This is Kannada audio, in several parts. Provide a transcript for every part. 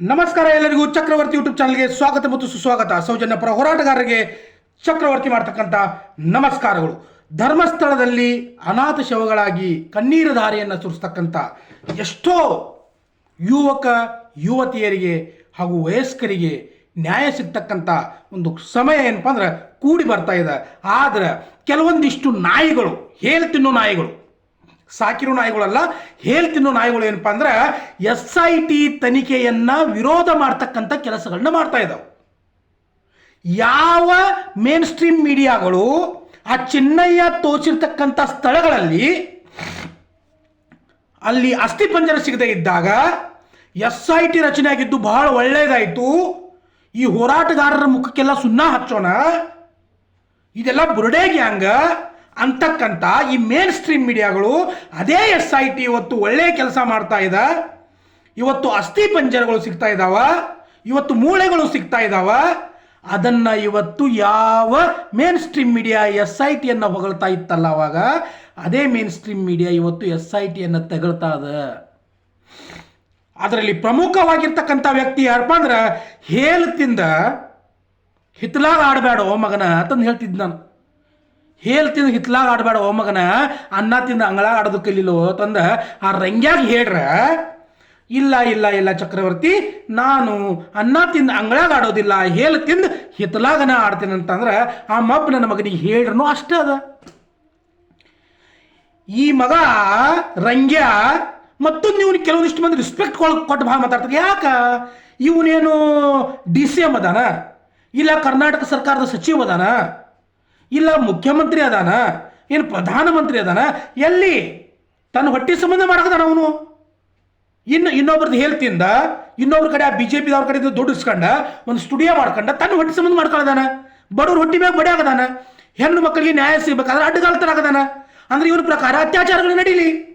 ನಮಸ್ಕಾರ ಎಲ್ಲರಿಗೂ ಚಕ್ರವರ್ತಿ ಯೂಟ್ಯೂಬ್ ಚಾನಲ್ಗೆ ಸ್ವಾಗತ ಮತ್ತು ಸುಸ್ವಾಗತ. ಸೌಜನ್ಯ ಪರ ಹೋರಾಟಗಾರರಿಗೆ ಚಕ್ರವರ್ತಿ ಮಾಡ್ತಕ್ಕಂಥ ನಮಸ್ಕಾರಗಳು. ಧರ್ಮಸ್ಥಳದಲ್ಲಿ ಅನಾಥ ಶವಗಳಾಗಿ ಕಣ್ಣೀರು ಧಾರೆಯನ್ನು ಸುರಿಸ್ತಕ್ಕಂಥ ಎಷ್ಟೋ ಯುವಕ, ಯುವತಿಯರಿಗೆ ಹಾಗೂ ವಯಸ್ಕರಿಗೆ ನ್ಯಾಯ ಸಿಗ್ತಕ್ಕಂಥ ಒಂದು ಸಮಯ ಏನಪ್ಪ ಅಂದ್ರೆ ಕೂಡಿ ಬರ್ತಾ ಇದೆ. ಆದ್ರೆ ಕೆಲವೊಂದಿಷ್ಟು ನಾಯಿಗಳು ಹೇಳಿ ತಿನ್ನೋ ನಾಯಿಗಳು ಸಾಕಿರೋ ನಾಯಿಗಳಲ್ಲ ಹೇಳಿ ತಿನ್ನೋ ನಾಯಿಗಳು ಏನಪ್ಪ ಅಂದ್ರೆ ಎಸ್ ಐ ಟಿ ತನಿಖೆಯನ್ನ ವಿರೋಧ ಮಾಡ್ತಕ್ಕಂಥ ಕೆಲಸಗಳನ್ನ ಮಾಡ್ತಾ ಇದ್ದಾವೆ ಯಾವ ಮೇನ್ ಸ್ಟ್ರೀಮ್ ಮೀಡಿಯಾಗಳು ಆ ಚಿನ್ನಯ್ಯ ತೋಚಿರ್ತಕ್ಕಂಥ ಸ್ಥಳಗಳಲ್ಲಿ ಅಲ್ಲಿ ಅಸ್ಥಿಪಂಜರ ಸಿಗದೆ ಇದ್ದಾಗ ಎಸ್ ಐ ಟಿ ರಚನೆ ಆಗಿದ್ದು ಬಹಳ ಒಳ್ಳೆಯದಾಯಿತು ಈ ಹೋರಾಟಗಾರರ ಮುಖಕ್ಕೆಲ್ಲ ಸುಣ್ಣ ಹಚ್ಚೋಣ, ಇದೆಲ್ಲ ಬುರುಡೆ ಗ್ಯಾಂಗ್ ಅಂತಕ್ಕಂಥ ಈ ಮೇನ್ ಸ್ಟ್ರೀಮ್ ಮೀಡಿಯಾಗಳು ಅದೇ ಎಸ್ ಐ ಟಿ ಇವತ್ತು ಒಳ್ಳೆಯ ಕೆಲಸ ಮಾಡ್ತಾ ಇದೆ. ಇವತ್ತು ಅಸ್ಥಿ ಪಂಜರಗಳು ಸಿಗ್ತಾ ಇದ್ದಾವ ಇವತ್ತು ಮೂಳೆಗಳು ಸಿಗ್ತಾ ಇದ್ದಾವ ಅದನ್ನ ಇವತ್ತು ಯಾವ mainstream media S I ಟಿಯನ್ನು ಹೊಗಳ್ತಾ ಇತ್ತಲ್ಲ ಅವಾಗ, ಅದೇ ಮೇನ್ ಸ್ಟ್ರೀಮ್ ಮೀಡಿಯಾ ಇವತ್ತು ಎಸ್ ಐ ಟಿಯನ್ನು ತೆಗಳ್ತಾ ಅದ ಅದರಲ್ಲಿ ಪ್ರಮುಖವಾಗಿರ್ತಕ್ಕಂಥ ವ್ಯಕ್ತಿ ಯಾರಪ್ಪ ಅಂದ್ರೆ ಹೇಳ್ತಿಂದ ಹಿತ್ಲಾಗ ಆಡಬೇಡ ಮಗನ ಅಂತಂದು ಹೇಳ್ತಿದ್ದ ನಾನು. ಹೇಲ್ ತಿಂದು ಹಿತ್ಲಾಗ ಆಡಬೇಡ ಒಮ್ಮಗನ ಮಗನ. ಅನ್ನ ತಿಂದು ಅಂಗಳಾಗ ಆಡೋದು ಕಲೀಲೋ ತಂದ. ಆ ರಂಗ್ಯಾಗ ಹೇಳ್ರ, ಇಲ್ಲ ಇಲ್ಲ ಇಲ್ಲ ಚಕ್ರವರ್ತಿ, ನಾನು ಅನ್ನ ತಿಂದು ಅಂಗಳಾಗ ಆಡೋದಿಲ್ಲ, ಹೇಲ್ ತಿಂದು ಹಿತ್ಲಾಗನ ಆಡ್ತೀನಿ ಅಂತಂದ್ರೆ ಆ ಮಬ್ಬ ನನ್ನ ಮಗನಿಗೆ ಹೇಳ್ರನು ಅಷ್ಟೇ ಅದ. ಈ ಮಗ ರಂಗ್ಯ, ಮತ್ತೊಂದು ಇವನು ಕೆಲವೊಂದಿಷ್ಟು ಮಂದಿ ರೆಸ್ಪೆಕ್ಟ್ ಕೊಟ್ಟು ಭಾಳ ಮಾತಾಡ್ತಾರೆ ಯಾಕ? ಇವನೇನು ಡಿ ಸಿ ಎಂ ಅದಾನ? ಇಲ್ಲ ಕರ್ನಾಟಕ ಸರ್ಕಾರದ ಸಚಿವ ಅದಾನ? ಇಲ್ಲ, ಮುಖ್ಯಮಂತ್ರಿ ಅದಾನ, ಏನು ಪ್ರಧಾನಮಂತ್ರಿ ಅದಾನ, ಎಲ್ಲಿ? ತನ್ನ ಹೊಟ್ಟೆ ಸಂಬಂಧ ಮಾಡಕದಾನ ಅವನು. ಇನ್ನು ಇನ್ನೊಬ್ರದ್ದು ಹೇಳ್ತಿಂದ, ಇನ್ನೊಬ್ರ ಕಡೆ ಆ ಬಿ ಜೆ ಪಿದವ್ರ ಕಡೆ ದುಡ್ಡು ಇಸ್ಕೊಂಡ ಒಂದು ಸ್ಟುಡಿಯೋ ಮಾಡ್ಕೊಂಡ ತನ್ನ ಹೊಟ್ಟೆ ಸಂಬಂಧ ಮಾಡ್ಕೊಳ್ಳೋದಾನ ಬಡವ್ರ ಹೊಟ್ಟಿ ಮ್ಯಾಗ ಬಡಿ ಆಗದಾನ. ಹೆಣ್ಣು ಮಕ್ಕಳಿಗೆ ನ್ಯಾಯ ಸಿಗ್ಬೇಕಾದ್ರೆ ಆಗದಾನ. ಅಂದ್ರೆ ಇವನ ಪ್ರಕಾರ ಅತ್ಯಾಚಾರಗಳು ನಡೀಲಿ.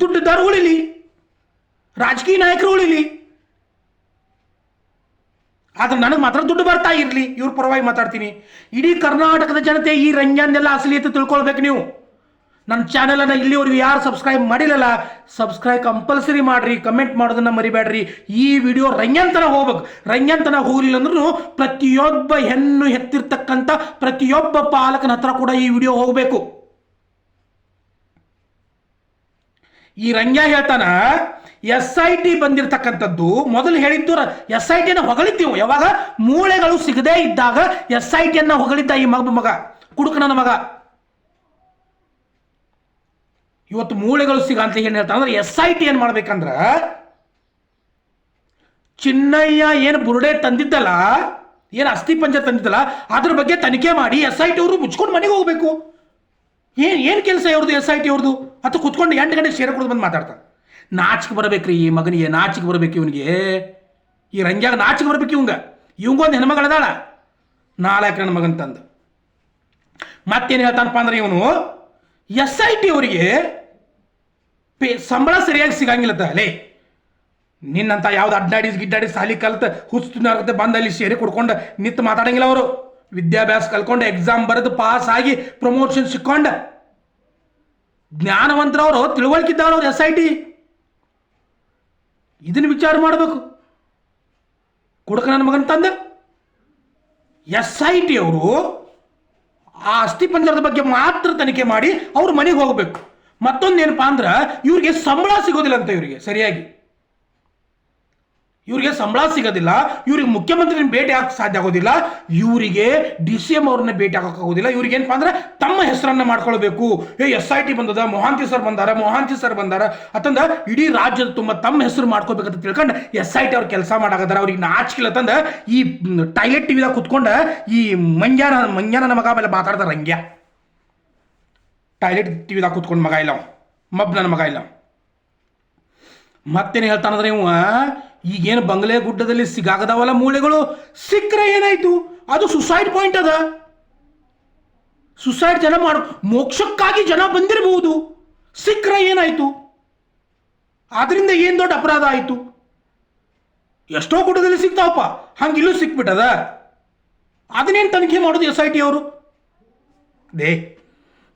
ದುಡ್ಡುದಾರು ಉಳಿಲಿ. ರಾಜಕೀಯ ನಾಯಕರು ಉಳಿಲಿ. ಆದ್ರೆ ನನಗೆ ಮಾತ್ರ ದುಡ್ಡು ಬರ್ತಾ ಇರಲಿ. ಇವ್ರ ಪರವಾಗಿ ಮಾತಾಡ್ತೀನಿ. ಇಡೀ ಕರ್ನಾಟಕದ ಜನತೆ ಈ ರಂಜಾನ್ನೆಲ್ಲ ಅಸಲಿ ಅಂತ ತಿಳ್ಕೊಳ್ಬೇಕು ನೀವು. ನನ್ನ ಚಾನೆಲನ್ನು ಇಲ್ಲಿವರೆಗೂ ಯಾರು ಸಬ್ಸ್ಕ್ರೈಬ್ ಮಾಡಿಲ್ಲಲ್ಲ ಸಬ್ಸ್ಕ್ರೈಬ್ ಕಂಪಲ್ಸರಿ ಮಾಡ್ರಿ ಕಮೆಂಟ್ ಮಾಡೋದನ್ನ ಮರಿಬೇಡ್ರಿ. ಈ ವಿಡಿಯೋ ರಂಜಂತನ ಹೋಗ್ಬೇಕು. ರಂಜಂತನ ಹೋಗಲಿಲ್ಲ ಅಂದ್ರೂ ಪ್ರತಿಯೊಬ್ಬ ಹೆಣ್ಣು ಹೆತ್ತಿರ್ತಕ್ಕಂಥ, ಪ್ರತಿಯೊಬ್ಬ ಪಾಲಕನ ಹತ್ರ ಕೂಡ ಈ ವಿಡಿಯೋ ಹೋಗಬೇಕು. ಈ ರಂಜ ಹೇಳ್ತಾನ ಎಸ್ ಐ ಟಿ ಬಂದಿರತಕ್ಕಂಥದ್ದು, ಮೊದಲು ಹೇಳಿದ್ದು ಎಸ್ ಐ ಟಿನ ಹೊಗಳಿದ್ದೀವಿ ಯಾವಾಗ? ಮೂಳೆಗಳು ಸಿಗದೇ ಇದ್ದಾಗ ಎಸ್ ಐ ಟಿಯನ್ನು ಹೊಗಳಿದ್ದ ಈ ಮಗ ಮಗ ಕುಡುಕನ ಮಗ. ಇವತ್ತು ಮೂಳೆಗಳು ಸಿಗ ಅಂತ ಏನು ಹೇಳ್ತಾನೆ ಅಂದ್ರೆ ಎಸ್ ಐ ಟಿ ಏನು ಮಾಡ್ಬೇಕಂದ್ರೆ, ಚಿನ್ನಯ್ಯ ಏನು ಬುರುಡೆ ತಂದಿದ್ದಲ್ಲ, ಏನು ಅಸ್ಥಿ ಪಂಜ ತಂದಿದ್ದಲ್ಲ, ಅದ್ರ ಬಗ್ಗೆ ತನಿಖೆ ಮಾಡಿ ಎಸ್ ಐ ಟಿ ಅವರು ಮುಚ್ಕೊಂಡು ಮನೆಗೆ ಹೋಗ್ಬೇಕು. ಏನು ಏನು ಕೆಲಸ ಇವ್ರದ್ದು ಎಸ್ ಐ ಟಿ ಅವ್ರದ್ದು ಅಥವಾ ಕುತ್ಕೊಂಡು ಎಂಟು ಗಂಟೆ ಶೇರ್ ಕುಡಿದು ಬಂದು ಮಾತಾಡ್ತಾರೆ. ನಾಚಿಕೆ ಬರಬೇಕ್ರಿ ಈ ಮಗನಿಗೆ, ನಾಚಿಕೆ ಬರಬೇಕು ಇವನಿಗೆ. ಈ ರಂಗ್ಯಾಗ ನಾಚಿಕೆ ಬರ್ಬೇಕು ಇವಂಗ. ಇವಂಗೊಂದು ಹೆಣ್ಮಗಳದಾಳ. ನಾಲ್ಕು ನನ್ನ ಮಗನ ತಂದು. ಮತ್ತೇನು ಹೇಳ್ತಾನಪ್ಪ ಅಂದ್ರೆ ಇವನು ಎಸ್ ಐ ಟಿ ಅವರಿಗೆ ಪೇ, ಸಂಬಳ ಸರಿಯಾಗಿ ಸಿಗಂಗಿಲ್ಲತ್ತ ಲೇ. ನಿನ್ನಂತ ಯಾವ್ದು ಅಡ್ಡಾಡಿಸ್ ಗಿಡ್ಡಾಡಿ ಸಾಲಿ ಕಲ್ತ ಹುಚ್ಚುನಾಗತ್ತೆ ಬಂದು ಅಲ್ಲಿ ಸೇರಿ ಕುಡ್ಕೊಂಡು ನಿಂತು ಮಾತಾಡಂಗಿಲ್ಲ ಅವರು. ವಿದ್ಯಾಭ್ಯಾಸ ಕಲ್ಕೊಂಡು ಎಕ್ಸಾಮ್ ಬರೆದು ಪಾಸ್ ಆಗಿ ಪ್ರಮೋಷನ್ ಸಿಕ್ಕೊಂಡ, ಜ್ಞಾನವಂತರವರು ತಿಳುವಳಿಕಿದ್ದವ್ರು ಎಸ್ ಐ ಟಿ ಇದನ್ನ ವಿಚಾರ ಮಾಡಬೇಕು. ಕುಡುಕ ನನ್ನ ಮಗನ ತಂದೆ? ಎಸ್ ಐ ಟಿ ಅವರು ಆ ಅಸ್ಥಿ ಪಂಜರದ ಬಗ್ಗೆ ಮಾತ್ರ ತನಿಖೆ ಮಾಡಿ ಅವ್ರ ಮನೆಗೆ ಹೋಗಬೇಕು. ಮತ್ತೊಂದು ಏನಪ್ಪಾ ಅಂದ್ರೆ ಇವ್ರಿಗೆ ಸಂಬಳ ಸಿಗೋದಿಲ್ಲ ಅಂತ ಇವರಿಗೆ, ಸರಿಯಾಗಿ. ಇವರಿಗೆ ಸಂಬಳ ಸಿಗೋದಿಲ್ಲ, ಇವ್ರಿಗೆ ಮುಖ್ಯಮಂತ್ರಿನ ಭೇಟಿ ಹಾಕಕ್ಕೆ ಸಾಧ್ಯ ಆಗೋದಿಲ್ಲ, ಇವರಿಗೆ ಡಿ ಸಿ ಎಂ ಅವ್ರನ್ನ ಭೇಟಿ ಆಗೋಕ್ಕಾಗೋದಿಲ್ಲ ಇವ್ರಿಗೆ ಏನಪ್ಪ ಅಂದ್ರೆ ತಮ್ಮ ಹೆಸರನ್ನ ಮಾಡ್ಕೊಳ್ಬೇಕು ಏ, ಎಸ್ ಐ ಟಿ ಬಂದದ, ಮೊಹಾಂತಿ ಸರ್ ಬಂದಾರ, ಮೊಹಾಂತಿ ಸರ್ ಬಂದಾರ, ಅಂತಂದ ಇಡೀ ರಾಜ್ಯದ ತುಂಬ ತಮ್ಮ ಹೆಸರು ಮಾಡ್ಕೋಬೇಕಂತ ತಿಳ್ಕೊಂಡು ಎಸ್ ಐ ಟಿ ಅವ್ರ ಕೆಲಸ ಮಾಡಾಕದಾರ ಅವ್ರಿಗೆ ನಾಚಿಕಿಲ್ಲ ತಂದ ಈ ಟಾಯ್ಲೆಟ್ ಟಿವಿದಾಗ ಕುತ್ಕೊಂಡ ಈ ಮಂಜಾನ ಮಂಜಾನ ಮಗ ಮೇಲೆ ಮಾತಾಡ್ತಾರ ರಂಗ್ಯ ಟಾಯ್ಲೆಟ್ ಟಿವಿದಾಗ ಕುತ್ಕೊಂಡು ಮಗ ಇಲ್ಲ. ಮಬ್ ನನ್ನ ಮಗ ಇಲ್ಲ. ಮತ್ತೇನು ಹೇಳ್ತಾನಂದ್ರೆ ಇವ ಈಗೇನು ಬಂಗ್ಲೆ ಗುಡ್ಡದಲ್ಲಿ ಸಿಗಾಗದವಲ್ಲ ಮೂಳೆಗಳು? ಸಿಕ್ಕರೆ ಏನಾಯ್ತು? ಅದು ಸುಸೈಡ್ ಪಾಯಿಂಟ್ ಅದ. ಸುಸೈಡ್ ಜನ ಮಾಡ, ಮೋಕ್ಷಕ್ಕಾಗಿ ಜನ ಬಂದಿರಬಹುದು. ಸಿಕ್ಕರೆ ಏನಾಯ್ತು? ಆದ್ರಿಂದ ಏನು ದೊಡ್ಡ ಅಪರಾಧ ಆಯಿತು? ಎಷ್ಟೋ ಗುಡ್ಡದಲ್ಲಿ ಸಿಗ್ತಾವಪ್ಪ. ಹಂಗಿಲ್ಲೂ ಸಿಕ್ಬಿಟ್ಟದ. ಅದನ್ನೇನು ತನಿಖೆ ಮಾಡೋದು ಎಸ್ ಐ ಟಿ ಅವರು? ದೇ,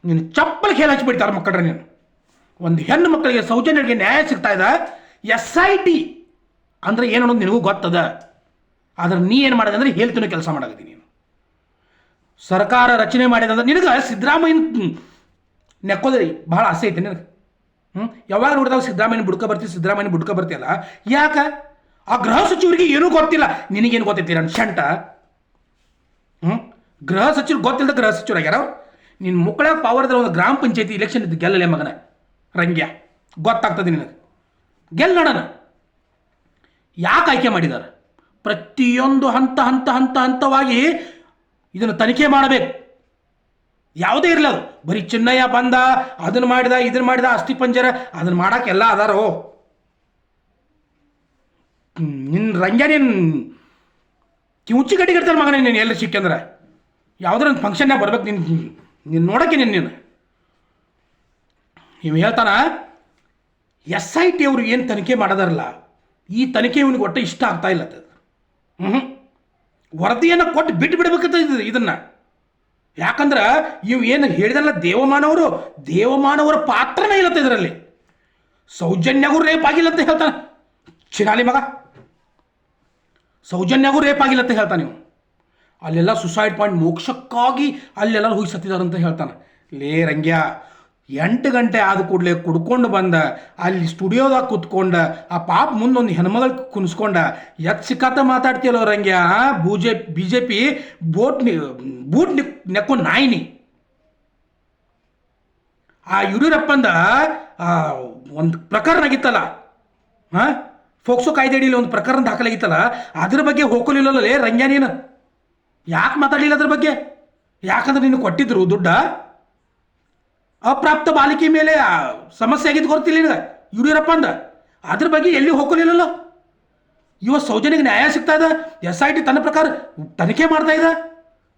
ನೀನು ಚಪ್ಪಲ್ ಖೇಲ್ ಹಚ್ಚಿಬಿಡ್ತಾರೆ ಮಕ್ಕಳ್ರೆ ನೀನು. ಒಂದು ಹೆಣ್ಣು ಮಕ್ಕಳಿಗೆ ಸೌಜನ್ಯಗೆ ನ್ಯಾಯ ಸಿಗ್ತಾ ಇದೆ. ಎಸ್ ಐ ಟಿ ಅಂದ್ರೆ ಏನು ಅನ್ನೋದು ನಿನಗೂ ಗೊತ್ತದ. ಆದ್ರೆ ನೀ ಏನು ಮಾಡಿದೆ ಅಂದ್ರೆ ಹೇಳ್ತೀನಿ ಕೆಲಸ ಮಾಡಿದೆ ನೀನು. ಸರ್ಕಾರ ರಚನೆ ಮಾಡಿದ ಅಂದ್ರೆ ನಿನಗೆ ಸಿದ್ದರಾಮಯ್ಯನ ನೆಕ್ಕೋದ್ರಿ ಭಾಳ ಆಸೆ ಐತೆ ನಿನಗೆ. ಹ್ಞೂ ಯಾವಾಗ ನೋಡಿದಾಗ ಸಿದ್ದರಾಮಯ್ಯನ ಬುಡ್ಕ ಬರ್ತೀವಿ ಸಿದ್ದರಾಮಯ್ಯನ ಬುಡ್ಕ ಬರ್ತೀಯಲ್ಲ ಯಾಕೆ? ಆ ಗೃಹ ಸಚಿವರಿಗೆ ಏನೂ ಗೊತ್ತಿಲ್ಲ. ನಿನಗೇನು ಗೊತ್ತೈತಿ ನನ್ನ ಶಂಟ ಹ್ಞೂ ಗೃಹ ಸಚಿವರು ಗೊತ್ತಿಲ್ಲದ ಗೃಹ ಸಚಿವರಾಗ್ಯಾರ ನಿನ್ನ ಮುಕ್ಕಳ ಪವರ್ದ ಒಂದು ಗ್ರಾಮ ಪಂಚಾಯತಿ ಇಲೆಕ್ಷನ್ ಇದ್ದು ಗೆಲ್ಲಲೇ ಮಗನ. ರಂಗ್ಯ. ಗೊತ್ತಾಗ್ತದೆ ನಿನಗೆ. ಗೆಲ್ಲ ನೋಡೋಣ. ಯಾಕೆ ಆಯ್ಕೆ ಮಾಡಿದ್ದಾರೆ? ಪ್ರತಿಯೊಂದು ಹಂತ ಹಂತ ಹಂತ, ಹಂತವಾಗಿ ಇದನ್ನು ತನಿಖೆ ಮಾಡಬೇಕು. ಯಾವುದೇ ಇರಲಿ ಅದು. ಬರೀ ಚಿನ್ನಯ್ಯ ಬಂದ ಅದನ್ನು ಮಾಡಿದ ಇದನ್ನು ಮಾಡಿದ, ಅಸ್ಥಿ ಪಂಜರ ಅದನ್ನು ಮಾಡಕ್ಕೆ ಎಲ್ಲ ಅದಾರೋ? ನಿನ್ನ ರಂಗ್ಯ ನೀನು ಗಡ್ಡಿ ಇರ್ತಾನೆ ಮಗನೇ ನೀನು ಎಲ್ಲಿ ಸಿಕ್ಕಂದ್ರೆ ಯಾವುದರ ಒಂದು ಫಂಕ್ಷನ್ನಾಗ ಬರ್ಬೇಕು ನಿನ್ನ ನೀನು ನೋಡೋಕೆ ನಿನ್ನ ನೀನು. ನೀವು ಹೇಳ್ತಾನ, ಎಸ್ ಐ ಟಿ ಅವರು ಏನು ತನಿಖೆ ಮಾಡೋದಾರಲ್ಲ? ಈ ತನಿಖೆ ಇವನಿಗೆ ಒಟ್ಟು ಇಷ್ಟ ಆಗ್ತಾ ಇಲ್ಲ ಹ್ಞೂ ವರದಿಯನ್ನು ಕೊಟ್ಟು ಬಿಟ್ಟು ಬಿಡಬೇಕಂತ ಇದು ಇದನ್ನು. ಯಾಕಂದ್ರೆ ಇವು ಏನು ಹೇಳಿದಲ್ಲ ದೇವಮಾನವರು, ದೇವಮಾನವರ ಪಾತ್ರನೇ ಇಲ್ಲತ್ತ ಇದರಲ್ಲಿ. ಸೌಜನ್ಯಗೂ ರೇಪ್ ಆಗಿಲ್ಲ ಅಂತ ಹೇಳ್ತಾನೆ. ಚಿನಾಲಿ ಮಗ. ಸೌಜನ್ಯಗೂ ರೇಪ್ ಆಗಿಲ್ಲ ಅಂತ ಹೇಳ್ತಾನೆ ನೀವು ಅಲ್ಲೆಲ್ಲ ಸುಸೈಡ್ ಪಾಯಿಂಟ್ ಮೋಕ್ಷಕ್ಕಾಗಿ ಅಲ್ಲೆಲ್ಲ ಹೋಗಿ ಸತ್ತಿದಾರಂತ ಹೇಳ್ತಾನೆ. ಲೇ ರಂಗ್ಯ ಎಂಟು ಗಂಟೆ ಆದ ಕೂಡಲೇ ಕುಡ್ಕೊಂಡು ಬಂದ, ಅಲ್ಲಿ ಸ್ಟುಡಿಯೋದಾಗ ಕುತ್ಕೊಂಡ, ಆ ಪಾಪ ಮುಂದೊಂದು ಹೆಣ್ಮಗಳು ಕುಣಿಸ್ಕೊಂಡ ಎತ್ ಸಿಕ್ಕಾತ ಮಾತಾಡ್ತಿಯಲ್ಲೋ ರಂಗ್ಯ? ಬೂಜೆ, B J P boot boot ನಿ ನೆಕ್ಕೊಂಡು ನಾಯಿನಿ. ಆ ಯಡಿಯೂರಪ್ಪಂದ ಒಂದು ಪ್ರಕರಣ ಆಗಿತ್ತಲ್ಲ ಹಾಂ ಫೋಕ್ಸೋ ಕಾಯ್ದೆಡಿಲಿ ಒಂದು ಪ್ರಕರಣ ದಾಖಲಾಗಿತ್ತಲ್ಲ, ಅದ್ರ ಬಗ್ಗೆ ಹೋಗಲಿಲ್ಲಲ್ಲ ಲೇ ರಂಗ್ಯ ನೀನು? ಯಾಕೆ ಮಾತಾಡಲಿಲ್ಲ ಅದ್ರ ಬಗ್ಗೆ? ಯಾಕಂದ್ರೆ ನೀನು ಕೊಟ್ಟಿದ್ರು ದುಡ್ಡ? ಅಪ್ರಾಪ್ತ ಬಾಲಿಕೆ ಮೇಲೆ ಸಮಸ್ಯೆ ಆಗಿದ್ದು ಗೊತ್ತಿಲ್ಲ ನಿನಗೆ. ಯಡಿಯೂರಪ್ಪ ಅಂದ, ಅದ್ರ ಬಗ್ಗೆ ಎಲ್ಲಿ ಹೋಗಲಿಲ್ಲಲ್ಲ ಇವ ಸೌಜನ್ಯಗೆ ನ್ಯಾಯ ಸಿಗ್ತಾ ಇದೆ ಎಸ್ ಐ ಟಿ ತನ್ನ ಪ್ರಕಾರ ತನಿಖೆ ಮಾಡ್ತಾ ಇದೆ?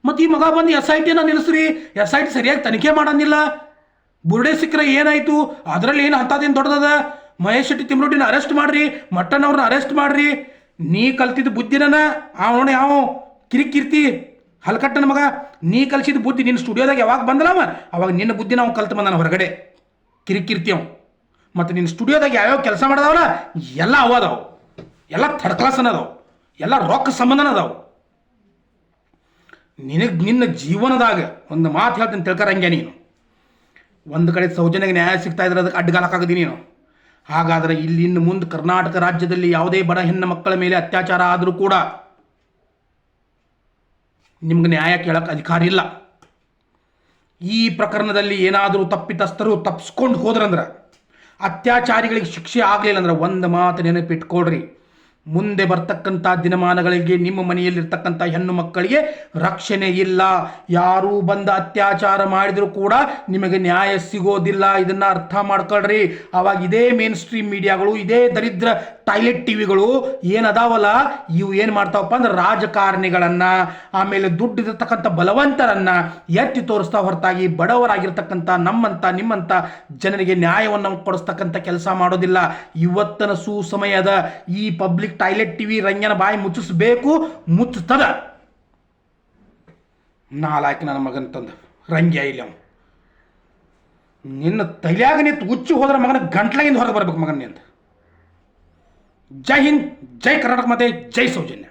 ಮತ್ತು ಈ ಮಗ ಬಂದು ಎಸ್ ಐ ಟಿನ ನಿಲ್ಲಿಸ್ರಿ. ಎಸ್ ಐ ಟಿ ಸರಿಯಾಗಿ ತನಿಖೆ ಮಾಡಂಗಿಲ್ಲ. ಬುರುಡೆ ಸಿಕ್ಕರೆ ಏನಾಯ್ತು? ಅದರಲ್ಲಿ ಏನು ಅಂಥದ್ದೇನು ದೊಡ್ಡದದ? ಮಹೇಶ್ ಶೆಟ್ಟಿ ತಿಮ್ರೋಟಿನ ಅರೆಸ್ಟ್ ಮಾಡ್ರಿ. ಮಟ್ಟನ್ ಅವ್ರನ್ನ ಅರೆಸ್ಟ್ ಮಾಡ್ರಿ. ನೀ ಕಲ್ತಿದ್ದ ಬುದ್ಧಿನ ಅವನು ಯಾವ ಕಿರಿಕಿರ್ತಿ ಹಲ್ಕಟ್ಟನ ಮಗ, ನೀ ಕಲಿಸಿದ ಬುದ್ಧಿ ನಿನ್ನ ಸ್ಟುಡಿಯೋದಾಗ ಯಾವಾಗ ಬಂದಲವ ಅವಾಗ ನಿನ್ನ ಬುದ್ಧಿ ನಾವು ಕಲ್ತು ಬಂದಾನ ಹೊರಗಡೆ. ಕಿರಿಕಿರ್ತಿ ಅವ. ಮತ್ತು ನಿನ್ನ ಸ್ಟುಡಿಯೋದಾಗ ಯಾವ್ಯಾವ ಕೆಲಸ ಮಾಡಿದವಲ್ಲ, ಎಲ್ಲ ಅವ ಅದಾವು. ಎಲ್ಲ ಥರ್ಡ್ ಕ್ಲಾಸ್ ಅನ್ನೋದವು ಎಲ್ಲ ರೊಕ್ಕ ಸಂಬಂಧನ ಅದಾವು. ನಿನಗೆ ನಿನ್ನ ಜೀವನದಾಗ ಒಂದು ಮಾತು ಹೇಳ್ತೀನಿ ತಿಳ್ಕರಂಗೆ ನೀನು. ಒಂದು ಕಡೆ ಸೌಜನ್ಯಗೆ ನ್ಯಾಯ ಸಿಗ್ತಾ ಇದ್ರೆ ಅದಕ್ಕೆ ಅಡ್ಡಗಾಲಕ್ಕಾಗದಿ ನೀನು. ಹಾಗಾದರೆ ಇಲ್ಲಿ ಇನ್ನು ಮುಂದೆ ಕರ್ನಾಟಕ ರಾಜ್ಯದಲ್ಲಿ ಯಾವುದೇ ಬಡ ಹೆಣ್ಣು ಮಕ್ಕಳ ಮೇಲೆ ಅತ್ಯಾಚಾರ ಆದರೂ ಕೂಡ ನಿಮ್ಗೆ ನ್ಯಾಯ ಕೇಳಕ್ಕೆ ಅಧಿಕಾರ ಇಲ್ಲ. ಈ ಪ್ರಕರಣದಲ್ಲಿ ಏನಾದರೂ ತಪ್ಪಿತಸ್ಥರು ತಪ್ಪಿಸ್ಕೊಂಡು ಹೋದ್ರಂದ್ರೆ, ಅತ್ಯಾಚಾರಿಗಳಿಗೆ ಶಿಕ್ಷೆ ಆಗಲಿಲ್ಲ ಅಂದ್ರೆ ಒಂದು ಮಾತು ನೆನಪಿಟ್ಕೊಳ್ರಿ. ಮುಂದೆ ಬರ್ತಕ್ಕಂಥ ದಿನಮಾನಗಳಿಗೆ ನಿಮ್ಮ ಮನೆಯಲ್ಲಿರ್ತಕ್ಕಂಥ ಹೆಣ್ಣು ಮಕ್ಕಳಿಗೆ ರಕ್ಷಣೆ ಇಲ್ಲ. ಯಾರೂ ಬಂದ ಅತ್ಯಾಚಾರ ಮಾಡಿದರೂ ಕೂಡ ನಿಮಗೆ ನ್ಯಾಯ ಸಿಗೋದಿಲ್ಲ. ಇದನ್ನು ಅರ್ಥ ಮಾಡ್ಕೊಳ್ರಿ. ಅವಾಗ ಇದೇ ಮೇನ್ ಸ್ಟ್ರೀಮ್ ಮೀಡಿಯಾಗಳು, ಇದೇ ದರಿದ್ರ ಟಾಯ್ಲೆಟ್ ಟಿವಿಗಳು ಏನದಾವಲ್ಲ? ಇವು ಏನು ಮಾಡ್ತಾವಪ್ಪ ಅಂದ್ರೆ ರಾಜಕಾರಣಿಗಳನ್ನು, ಆಮೇಲೆ ದುಡ್ಡಿರತಕ್ಕಂಥ ಬಲವಂತರನ್ನು ಎತ್ತಿ ತೋರಿಸ್ತಾ ಹೊರತಾಗಿ ಬಡವರಾಗಿರ್ತಕ್ಕಂಥ ನಮ್ಮಂಥ ನಿಮ್ಮಂಥ ಜನರಿಗೆ ನ್ಯಾಯವನ್ನು ಕೊಡಿಸ್ತಕ್ಕಂಥ ಕೆಲಸ ಮಾಡೋದಿಲ್ಲ. ಇವತ್ತನ ಸುಸಮಯದ ಈ ಪಬ್ಲಿಕ್ ಟಾಯ್ಲೆಟ್ ಟಿವಿ ರಂಗನ ಬಾಯಿ ಮುಚ್ಚಿಸ್ಬೇಕು ಮುಚ್ಚಿಸ್ತದ ನಾಲ್ಕು ನನ್ನ ಮಗನ ತಂದ, ರಂಗ್ಯ ಇಲ್ಲ ನಿನ್ನ ತಲೆಯಾಗ ನಿಂತು ಹುಚ್ಚು ಹೋದ್ರೆ ಮಗನ ಗಂಟ್ಲಾಗಿಂದ ಹೊರಗೆ ಬರ್ಬೇಕು ಮಗನ ಅಂತ. ಜೈ ಹಿಂದ್ ಜೈ ಕರ್ನಾಟಕ ಮತ್ತೆ ಜೈ ಸೌಜನ್ಯ